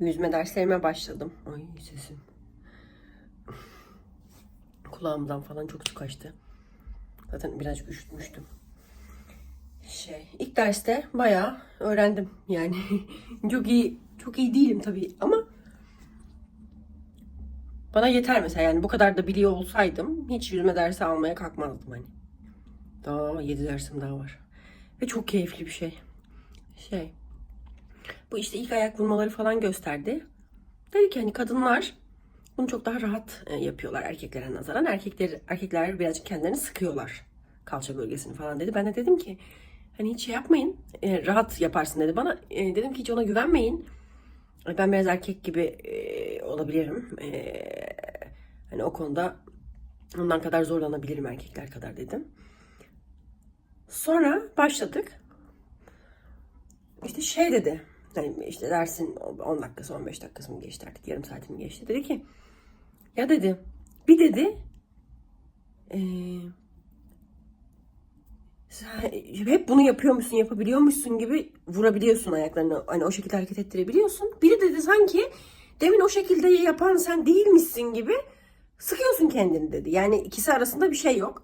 Yüzme derslerime başladım. Ay sesim. Kulağımdan falan çok su kaçtı. Zaten birazcık üşütmüştüm. Şey, ilk derste bayağı öğrendim. Yani çok iyi, çok iyi değilim tabii ama bana yeter mesela yani bu kadar da biliyor olsaydım hiç yüzme dersi almaya kalkmazdım hani. Daha 7 dersim daha var. Ve çok keyifli bir şey. Şey. Bu işte ilk ayak vurmaları falan gösterdi. Dedi ki hani kadınlar bunu çok daha rahat e, yapıyorlar erkeklere nazaran. Erkekler erkekler birazcık kendilerini sıkıyorlar. Kalça bölgesini falan dedi. Ben de dedim ki hani hiç şey yapmayın. e, rahat yaparsın dedi bana. E, dedim ki hiç ona güvenmeyin. Ben biraz erkek gibi e, olabilirim. E, hani o konuda ondan kadar zorlanabilirim erkekler kadar dedim. Sonra başladık. İşte şey dedi. Hani işte dersin 10 dakikası 15 dakikası mı geçti artık yarım saati mi geçti. Dedi ki ya dedi bir dedi sen hep bunu yapıyormuşsun yapabiliyormuşsun gibi vurabiliyorsun ayaklarını hani o şekilde hareket ettirebiliyorsun. Biri dedi sanki demin o şekilde yapan sen değilmişsin gibi sıkıyorsun kendini dedi. Yani ikisi arasında bir şey yok.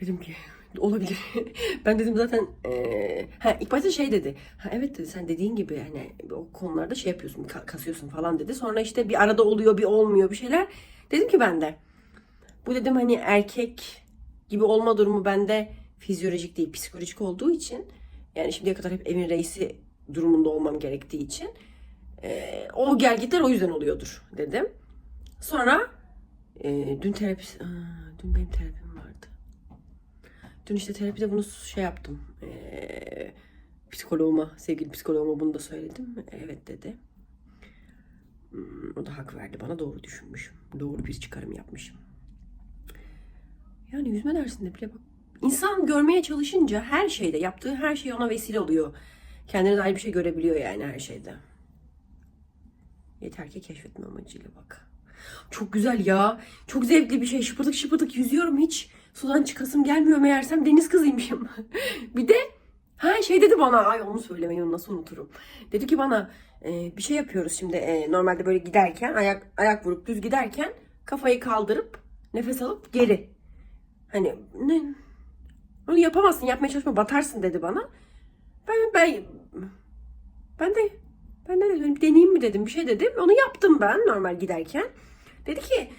Dedim ki olabilir. ben dedim zaten eee ha, ilk başta şey dedi. Ha, evet dedi sen dediğin gibi hani o konularda şey yapıyorsun ka- kasıyorsun falan dedi. Sonra işte bir arada oluyor bir olmuyor bir şeyler. Dedim ki ben de bu dedim hani erkek gibi olma durumu bende fizyolojik değil psikolojik olduğu için yani şimdiye kadar hep evin reisi durumunda olmam gerektiği için eee, o gelgitler o yüzden oluyordur dedim. Sonra eee, dün terapi Aa, dün benim terapim. Dün işte terapide bunu şey yaptım. Ee, psikoloğuma, sevgili psikoloğuma bunu da söyledim. Evet dedi. Hmm, o da hak verdi bana. Doğru düşünmüşüm. Doğru bir çıkarım yapmışım. Yani yüzme dersinde bile bak. İnsan görmeye çalışınca her şeyde, yaptığı her şey ona vesile oluyor. Kendine dair bir şey görebiliyor yani her şeyde. Yeter ki keşfetme amacıyla bak. Çok güzel ya. Çok zevkli bir şey. Şıpıdık şıpıdık yüzüyorum hiç. Sudan çıkasım gelmiyor meğersem deniz kızıymışım. bir de ha şey dedi bana ay onu söylemeyi onu nasıl unuturum. Dedi ki bana e, bir şey yapıyoruz şimdi e, normalde böyle giderken ayak ayak vurup düz giderken kafayı kaldırıp nefes alıp geri. Hani ne onu yapamazsın yapmaya çalışma batarsın dedi bana. Ben ben ben de ben de dedim deneyeyim mi dedim bir şey dedim. Onu yaptım ben normal giderken. Dedi ki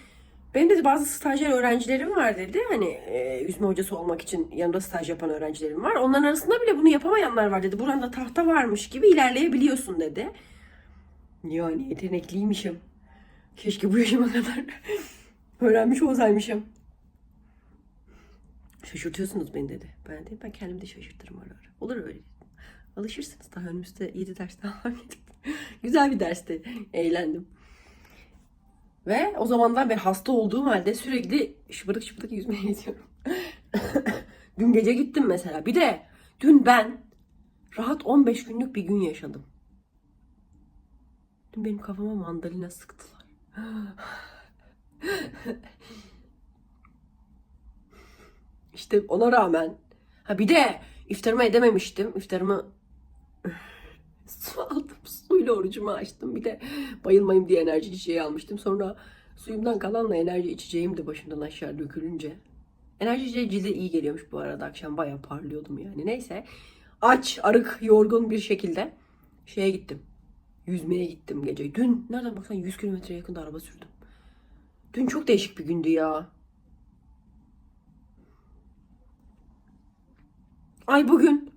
benim dedi bazı stajyer öğrencilerim var dedi. Hani e, yüzme hocası olmak için yanında staj yapan öğrencilerim var. Onların arasında bile bunu yapamayanlar var dedi. Buranda tahta varmış gibi ilerleyebiliyorsun dedi. Yani yetenekliymişim. Keşke bu yaşıma kadar öğrenmiş olsaymışım. Şaşırtıyorsunuz beni dedi. Ben de ben kendimi de şaşırtırım ara ara. Olur öyle. Alışırsınız. Daha önümüzde 7 ders daha var. Güzel bir dersti. Eğlendim. Ve o zamandan beri hasta olduğum halde sürekli şıpıdık şıpıdık yüzmeye gidiyorum. dün gece gittim mesela. Bir de dün ben rahat 15 günlük bir gün yaşadım. Dün benim kafama mandalina sıktılar. İşte ona rağmen. Ha bir de iftarımı edememiştim. İftarımı su aldım. Suyla orucumu açtım. Bir de bayılmayayım diye enerji içeceği almıştım. Sonra suyumdan kalanla enerji içeceğim de başımdan aşağı dökülünce. Enerji içeceği cilde iyi geliyormuş bu arada. Akşam bayağı parlıyordum yani. Neyse. Aç, arık, yorgun bir şekilde şeye gittim. Yüzmeye gittim gece. Dün nereden baksan 100 kilometre yakında araba sürdüm. Dün çok değişik bir gündü ya. Ay bugün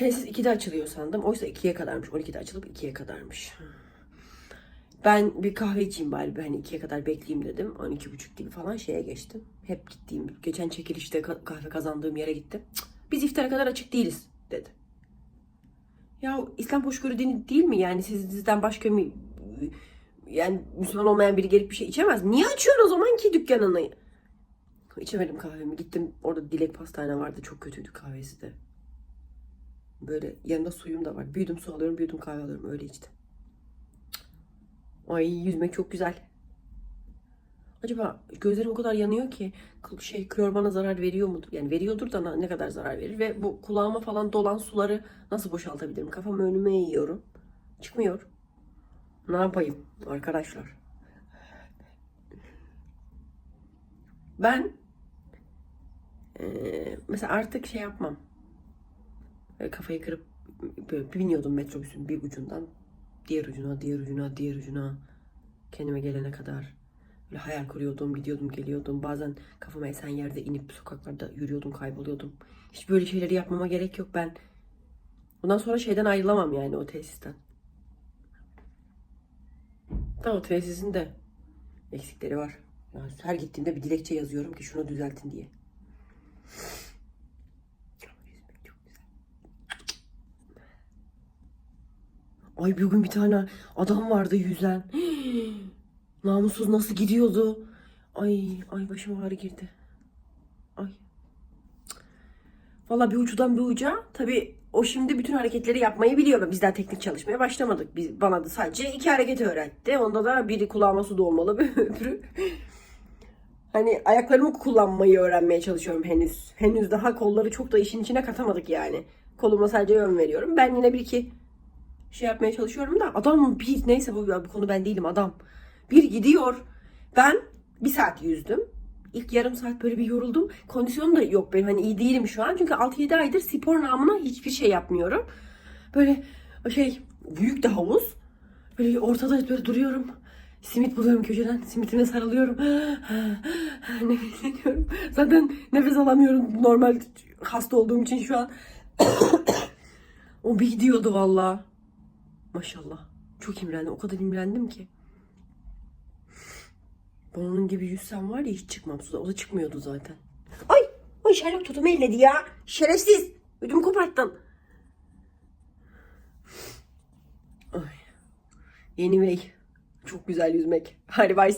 tesis 2'de açılıyor sandım. Oysa 2'ye kadarmış. 12'de açılıp 2'ye kadarmış. Ben bir kahve içeyim bari. Ben 2'ye kadar bekleyeyim dedim. 12.30 gibi falan şeye geçtim. Hep gittiğim, geçen çekilişte ka- kahve kazandığım yere gittim. Biz iftara kadar açık değiliz dedi. Ya İslam hoşgörü dini değil mi? Yani sizden başka mı yani Müslüman olmayan biri gelip bir şey içemez? Niye açıyorsun o zaman ki dükkanını? İçemedim kahvemi. Gittim orada Dilek Pastane vardı. Çok kötüydü kahvesi de. Böyle yanında suyum da var. Bir yudum su alıyorum, bir yudum kahve alıyorum. Öyle içtim. Ay yüzmek çok güzel. Acaba gözlerim o kadar yanıyor ki şey klor bana zarar veriyor mudur? Yani veriyordur da ne kadar zarar verir? Ve bu kulağıma falan dolan suları nasıl boşaltabilirim? Kafamı önüme eğiyorum. Çıkmıyor. Ne yapayım arkadaşlar? Ben eee, mesela artık şey yapmam. Kafayı kırıp böyle biniyordum metrobüsün bir ucundan diğer ucuna, diğer ucuna, diğer ucuna kendime gelene kadar. Böyle hayal kuruyordum, gidiyordum, geliyordum. Bazen kafama esen yerde inip sokaklarda yürüyordum, kayboluyordum. Hiç böyle şeyleri yapmama gerek yok. Ben bundan sonra şeyden ayrılamam yani o tesisten. Da o tesisin de eksikleri var. Yani her gittiğimde bir dilekçe yazıyorum ki şunu düzeltin diye. Çok güzel. Ay bir gün bir tane adam vardı yüzen. Namussuz nasıl gidiyordu. Ay ay başıma ağrı girdi. Ay. Valla bir ucudan bir uca. Tabii o şimdi bütün hareketleri yapmayı biliyor. Biz daha teknik çalışmaya başlamadık. Biz, bana da sadece iki hareket öğretti. Onda da biri kulağıma su dolmalı, öbürü Hani ayaklarımı kullanmayı öğrenmeye çalışıyorum henüz. Henüz daha kolları çok da işin içine katamadık yani. Koluma sadece yön veriyorum. Ben yine bir iki şey yapmaya çalışıyorum da adam bir neyse bu, bu konu ben değilim adam. Bir gidiyor. Ben bir saat yüzdüm. İlk yarım saat böyle bir yoruldum. Kondisyonum da yok benim hani iyi değilim şu an. Çünkü 6-7 aydır spor namına hiçbir şey yapmıyorum. Böyle şey büyük de havuz. Böyle ortada böyle duruyorum. Simit buluyorum köşeden. Simitime sarılıyorum. nefes ediyorum. Zaten nefes alamıyorum normal hasta olduğum için şu an. o bir gidiyordu valla. Maşallah. Çok imrendim. O kadar imrendim ki. Ben onun gibi yüzsem var ya hiç çıkmam suda. O da çıkmıyordu zaten. Ay! Ay Sherlock tutumu elledi ya. Şerefsiz. Ödümü koparttın. Ay. Yeni bey. Çok güzel yüzmek. Hadi bye.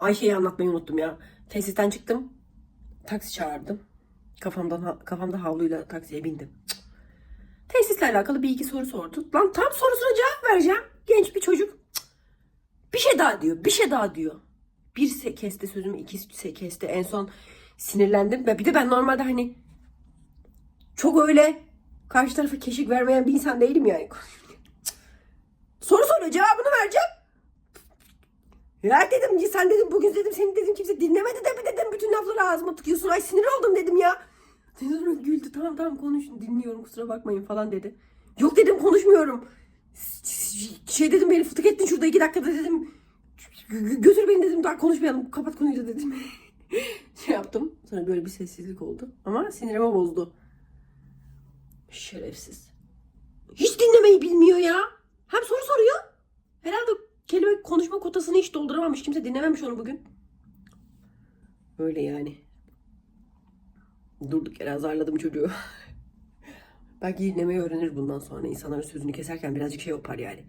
Ayşe'yi anlatmayı unuttum ya. Tesisten çıktım. Taksi çağırdım. Kafamdan kafamda havluyla taksiye bindim. Tesisle alakalı bir iki soru sordu. Lan tam sorusuna cevap vereceğim. Genç bir çocuk. Bir şey daha diyor. Bir şey daha diyor. Bir kesti sözümü, iki kesti. En son sinirlendim. Ve bir de ben normalde hani çok öyle karşı tarafa keşik vermeyen bir insan değilim yani. Soru soruyor, cevabını vereceğim. Ya dedim sen dedim bugün dedim seni dedim kimse dinlemedi de mi dedim bütün lafları ağzıma tıkıyorsun ay sinir oldum dedim ya. Sonra güldü tamam tamam konuşun dinliyorum kusura bakmayın falan dedi. Yok dedim konuşmuyorum. Şey dedim beni fıtık ettin şurada iki dakikada dedim. Gö- Götür beni dedim daha konuşmayalım kapat konuyu da dedim. şey yaptım sonra böyle bir sessizlik oldu ama sinirimi bozdu. Şerefsiz. Hiç dinlemeyi bilmiyor ya. Hem soru soruyor. Herhalde kelime konuşma kotasını hiç dolduramamış. Kimse dinlememiş onu bugün. Öyle yani. Durduk yere azarladım çocuğu. Belki dinlemeyi öğrenir bundan sonra. İnsanların sözünü keserken birazcık şey yapar yani.